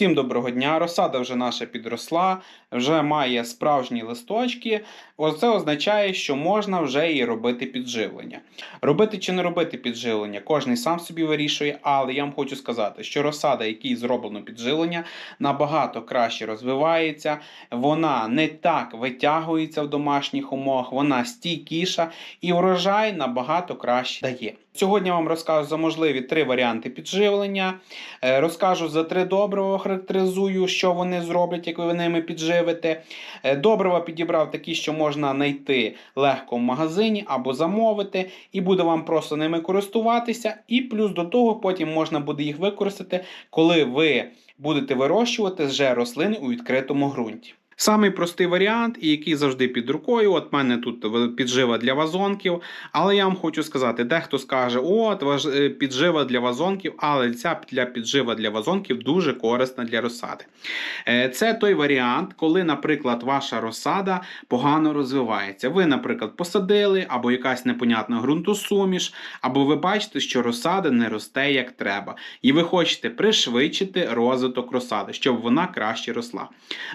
Всім доброго дня. Розсада вже наша підросла, вже має справжні листочки. Оце означає, що можна вже і робити підживлення. Робити чи не робити підживлення, кожен сам собі вирішує, але я вам хочу сказати, що розсада, якій зроблено підживлення, набагато краще розвивається, вона не так витягується в домашніх умовах, вона стійкіша і врожай набагато краще дає. Сьогодні я вам розкажу за можливі три варіанти підживлення. Е, Розкажу за три добрива, характеризую, що вони зроблять, як ви ними підживите. Е, Добрива підібрав такі, що можна знайти легко в магазині або замовити, і буде вам просто ними користуватися. І плюс до того потім можна буде їх використати, коли ви будете вирощувати вже рослини у відкритому ґрунті. Самий простий варіант, і який завжди під рукою. От мене тут піджива для вазонків. Але я вам хочу сказати, дехто скаже, от е, піджива для вазонків, але ця піджива для вазонків дуже корисна для розсади. Е, Це той варіант, коли, наприклад, ваша розсада погано розвивається. Ви, наприклад, посадили, або якась непонятна ґрунтосуміш, або ви бачите, що розсада не росте як треба, і ви хочете пришвидшити розвиток розсади, щоб вона краще росла.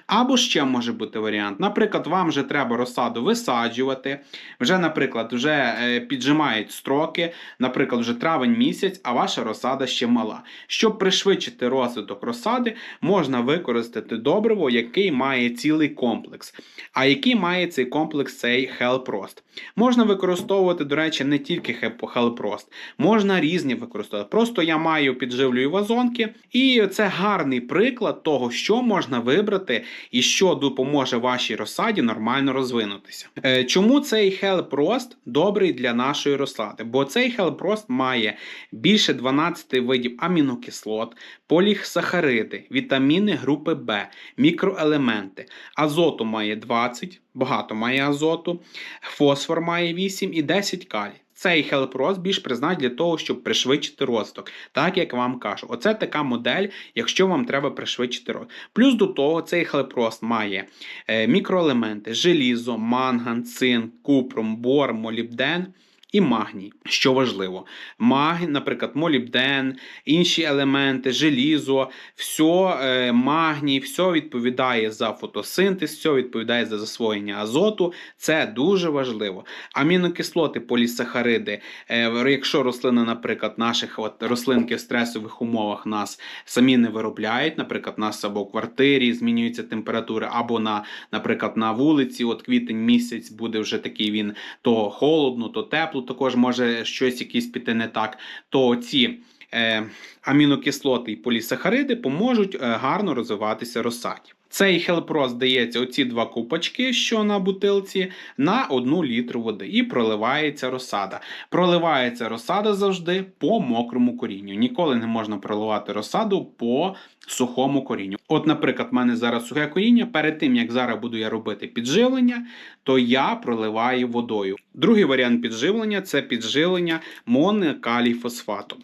Або ще може бути варіант. Наприклад, вам вже треба розсаду висаджувати. Вже, наприклад, вже е, піджимають строки, наприклад, вже травень місяць, а ваша розсада ще мала. Щоб пришвидшити розвиток розсади, можна використати добриво, який має цілий комплекс. А який має цей комплекс цей Hellprost? Можна використовувати, до речі, не тільки Hellprost, можна різні використовувати. Просто я маю підживлюю вазонки, і це гарний приклад того, що можна вибрати і що допоможе вашій розсаді нормально розвинутися. Е, Чому цей Hellprost добрий для нашої розсади? Бо цей Hellprost має більше 12 видів амінокислот, полісахариди, вітаміни групи Б, мікроелементи. Азоту має 20, багато має азоту, фосфор має 8 і 10 калій. Цей Хелпрост більш призначений для того, щоб пришвидшити розвиток, так як вам кажу. Оце така модель, якщо вам треба пришвидшити рост. Плюс до того, цей Хелпрост має е, мікроелементи: желізо, манган, цинк, купром, бор, молібден. І магній, що важливо, магній, наприклад, молібден, інші елементи, желізо, все, магній, все відповідає за фотосинтез, все відповідає за засвоєння азоту. Це дуже важливо. Амінокислоти, полісахариди. Е, якщо рослина, наприклад, наших от рослинки в стресових умовах нас самі не виробляють, наприклад, нас або в квартирі змінюється температура, або на, наприклад, на вулиці, от квітень місяць буде вже такий він то холодно, то тепло, також може щось якісь піти не так. То ці е, амінокислоти і полісахариди поможуть е, гарно розвиватися розсаді. Цей хелпрос дається оці два купочки, що на бутилці, на одну літру води, і проливається розсада. Проливається розсада завжди по мокрому корінню. Ніколи не можна проливати розсаду по сухому корінню. От, наприклад, в мене зараз сухе коріння. Перед тим як зараз буду я робити підживлення, то я проливаю водою. Другий варіант підживлення це підживлення монокаліфосфатом.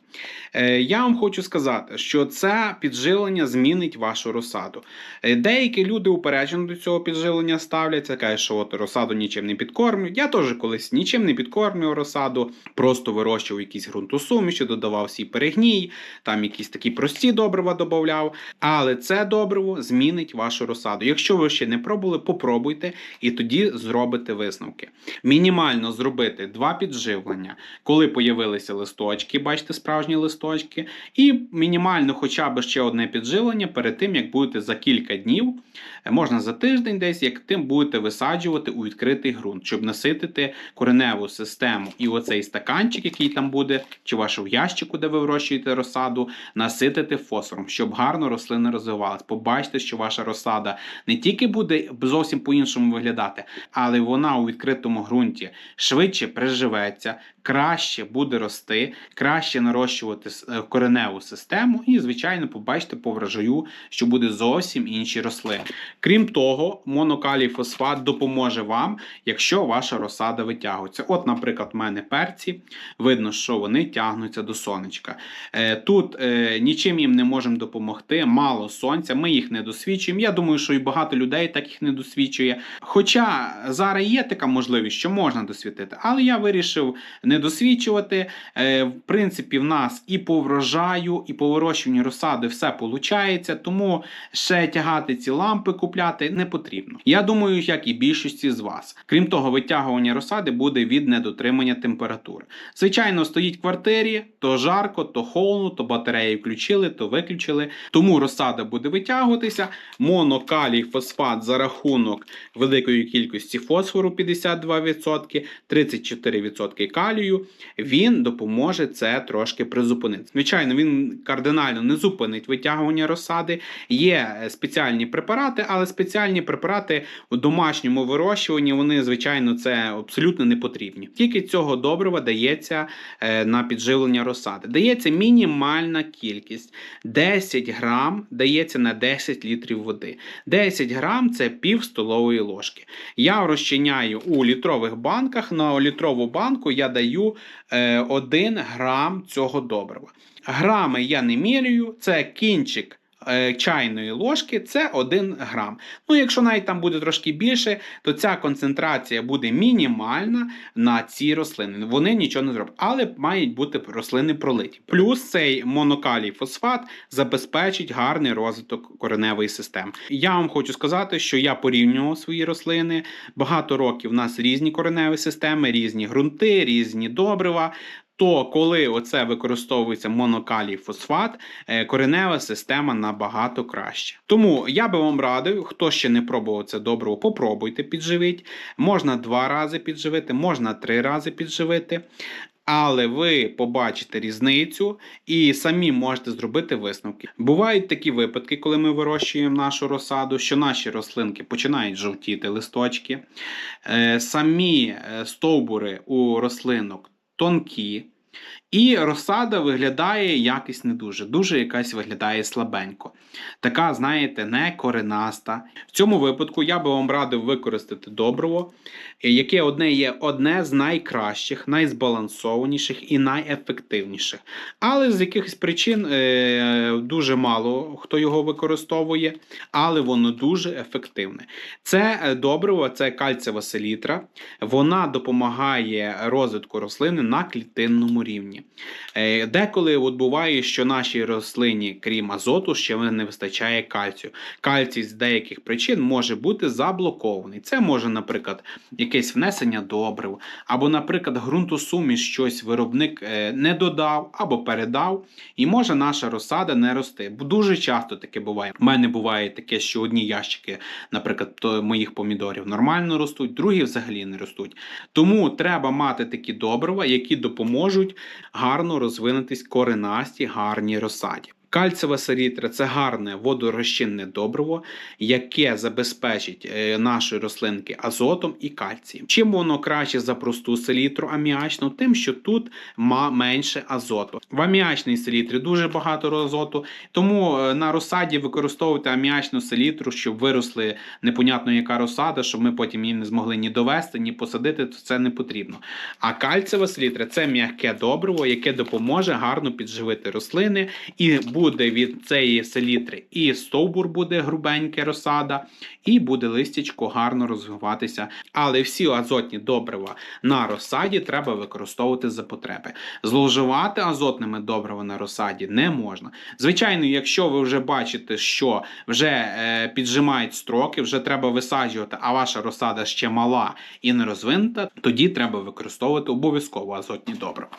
Е, я вам хочу сказати, що це підживлення змінить вашу розсаду. Е, Деякі люди упереджено до цього підживлення ставляться, кажуть, що от розсаду нічим не підкормлюють. Я теж колись нічим не підкормлював розсаду, просто вирощував якісь ґрунтосуміші, додавав свій перегній, там якісь такі прості добрива додавав. Але це добриво змінить вашу розсаду. Якщо ви ще не пробували, попробуйте і тоді зробите висновки. Мінімально зробити два підживлення, коли появилися листочки, бачите, справжні листочки, і мінімально хоча б ще одне підживлення перед тим, як будете за кілька днів, можна за тиждень десь, як тим будете висаджувати у відкритий ґрунт, щоб наситити кореневу систему і оцей стаканчик, який там буде, чи вашу ящику, де ви вирощуєте розсаду, наситити фосфором, щоб гарно рослина розвивалась. Побачите, що ваша розсада не тільки буде зовсім по-іншому виглядати, але вона у відкритому ґрунті швидше приживеться, краще буде рости, краще нарощувати е, кореневу систему, і, звичайно, побачите по врожаю, що буде зовсім інші рослини. Крім того, монокалій фосфат допоможе вам, якщо ваша розсада витягується. От, наприклад, в мене перці, видно, що вони тягнуться до сонечка. Е, Тут е, нічим їм не можемо допомогти, мало сонця, ми їх не досвідчуємо. Я думаю, що і багато людей так їх не досвідчує. Хоча зараз є така можливість, що можна досвітити, але я вирішив не досвідчувати. Е, В принципі, в нас і по врожаю, і по вирощуванню розсади все виходить, тому ще тягати ці лампи купляти не потрібно. Я думаю, як і більшості з вас. Крім того, витягування розсади буде від недотримання температури. Звичайно, стоїть в квартирі, то жарко, то холодно, то батареї включили, то виключили. Тому розсада буде витягуватися. Монокалій фосфат за рахунок великої кількості фосфору 52%, 34% калію. Він допоможе це трошки призупинити. Звичайно, він кардинально не зупинить витягування розсади. Є е, спеціальні препарати, але спеціальні препарати у домашньому вирощуванні вони, звичайно, це абсолютно не потрібні. Тільки цього добрива дається е, на підживлення розсади. Дається мінімальна кількість 10 грам дається на 10 літрів води. 10 грам це пів столової ложки. Я розчиняю у літрових банках. На літрову банку я даю е, 1 грам цього добрива. Грами я не мірюю, це кінчик. Е, Чайної ложки це 1 грам. Ну, якщо навіть там буде трошки більше, то ця концентрація буде мінімальна на ці рослини. Вони нічого не зроблять, але мають бути рослини пролиті. Плюс цей монокалій фосфат забезпечить гарний розвиток кореневої системи. Я вам хочу сказати, що я порівнював свої рослини. Багато років у нас різні кореневі системи, різні ґрунти, різні добрива. То коли оце використовується монокалій фосфат, е, коренева система набагато краще. Тому я би вам радив, хто ще не пробував це добриво, попробуйте підживити. Можна два рази підживити, можна три рази підживити. Але ви побачите різницю і самі можете зробити висновки. Бувають такі випадки, коли ми вирощуємо нашу розсаду, що наші рослинки починають жовтіти листочки. Е, Самі е, стовбури у рослинок тонкі. І розсада виглядає якось не дуже, дуже якась виглядає слабенько. Така, знаєте, не коренаста. В цьому випадку я би вам радив використати добриво, яке одне є одне з найкращих, найзбалансованіших і найефективніших. Але з якихось причин е, дуже мало хто його використовує, але воно дуже ефективне. Це е, добриво, це кальцева селітра. Вона допомагає розвитку рослини на клітинному рівні. Е, Деколи от буває, що нашій рослині, крім азоту, ще не вистачає кальцію. Кальцій з деяких причин може бути заблокований. Це може, наприклад, якесь внесення добрив, або, наприклад, ґрунтосуміш щось виробник е, не додав або передав, і може наша розсада не рости. Дуже часто таке буває. У мене буває таке, що одні ящики, наприклад, моїх помідорів нормально ростуть, другі взагалі не ростуть. Тому треба мати такі добрива, які допоможуть гарно розвинутись коренасті, гарній розсаді. Кальцева селітра це гарне водорозчинне добриво, яке забезпечить е, наші рослинки азотом і кальцієм. Чим воно краще за просту селітру аміачну, тим, що тут ма менше азоту. В аміачній селітрі дуже багато азоту, тому е, на розсаді використовуйте аміачну селітру, щоб виросли непонятно яка розсада, щоб ми потім її не змогли ні довести, ні посадити, то це не потрібно. А кальцева селітра це м'яке добриво, яке допоможе гарно підживити рослини і буде від цієї селітри і стовбур буде грубеньке розсада, і буде листячко гарно розвиватися. Але всі азотні добрива на розсаді треба використовувати за потреби. Зловживати азотними добривами на розсаді не можна. Звичайно, якщо ви вже бачите, що вже е, піджимають строки, вже треба висаджувати, а ваша розсада ще мала і не розвинута, тоді треба використовувати обов'язково азотні добрива.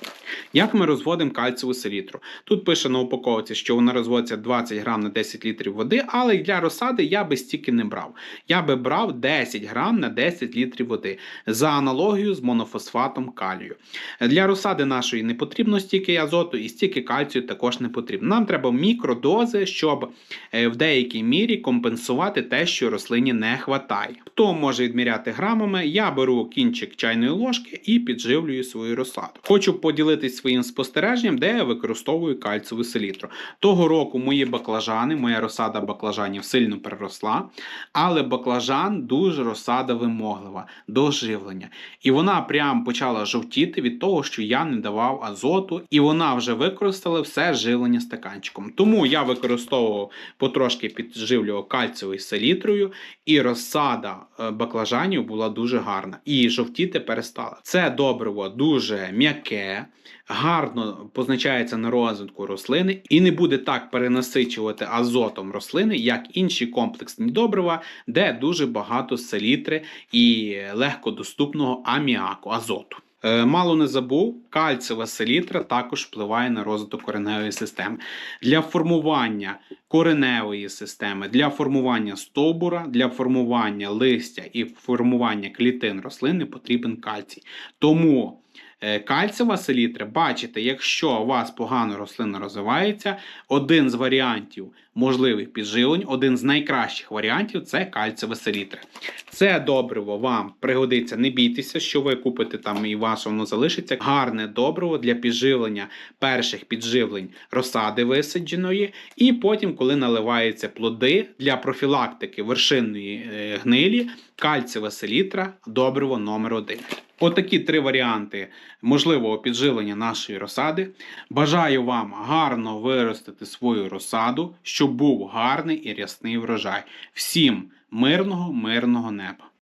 Як ми розводимо кальцеву селітру? Тут пише на упаковці, що вона розводиться 20 грам на 10 літрів води, але для розсади я би стільки не брав. Я би брав 10 грам на 10 літрів води за аналогію з монофосфатом калію. Для розсади нашої не потрібно стільки азоту і стільки кальцію також не потрібно. Нам треба мікродози, щоб е, в деякій мірі компенсувати те, що рослині не вистачає. Хто може відміряти грамами, я беру кінчик чайної ложки і підживлюю свою розсаду. Хочу поділитись своїм спостереженням, де я використовую кальцеву селітру. Того року мої баклажани, моя розсада баклажанів сильно приросла, але баклажан дуже розсада вимоглива до живлення. І вона прям почала жовтіти від того, що я не давав азоту, і вона вже використала все живлення стаканчиком. Тому я використовував потрошки підживлював кальцієвою селітрою, і розсада е, баклажанів була дуже гарна. І жовтіти перестала. Це добриво дуже м'яке, гарно позначається на розвитку рослини і не буде так перенасичувати азотом рослини, як інші комплексні добрива, де дуже багато селітри і легкодоступного аміаку, азоту. Е, Мало не забув, кальцієва селітра також впливає на розвиток кореневої системи. Для формування кореневої системи, для формування стовбура, для формування листя і формування клітин рослини потрібен кальцій. Тому е, кальцієва селітра, бачите, якщо у вас погано рослина розвивається, один з варіантів можливих підживлень, один з найкращих варіантів це кальцієва селітра. Це добриво вам пригодиться, не бійтеся, що ви купите там і ваше воно залишиться. Гарне добриво для підживлення перших підживлень розсади висадженої, і потім, коли наливаються плоди для профілактики вершинної е, гнилі, кальцієва селітра добриво номер один. Отакі три варіанти можливого підживлення нашої розсади. Бажаю вам гарно виростити свою розсаду, щоб був гарний і рясний врожай. Всім мирного, мирного неба!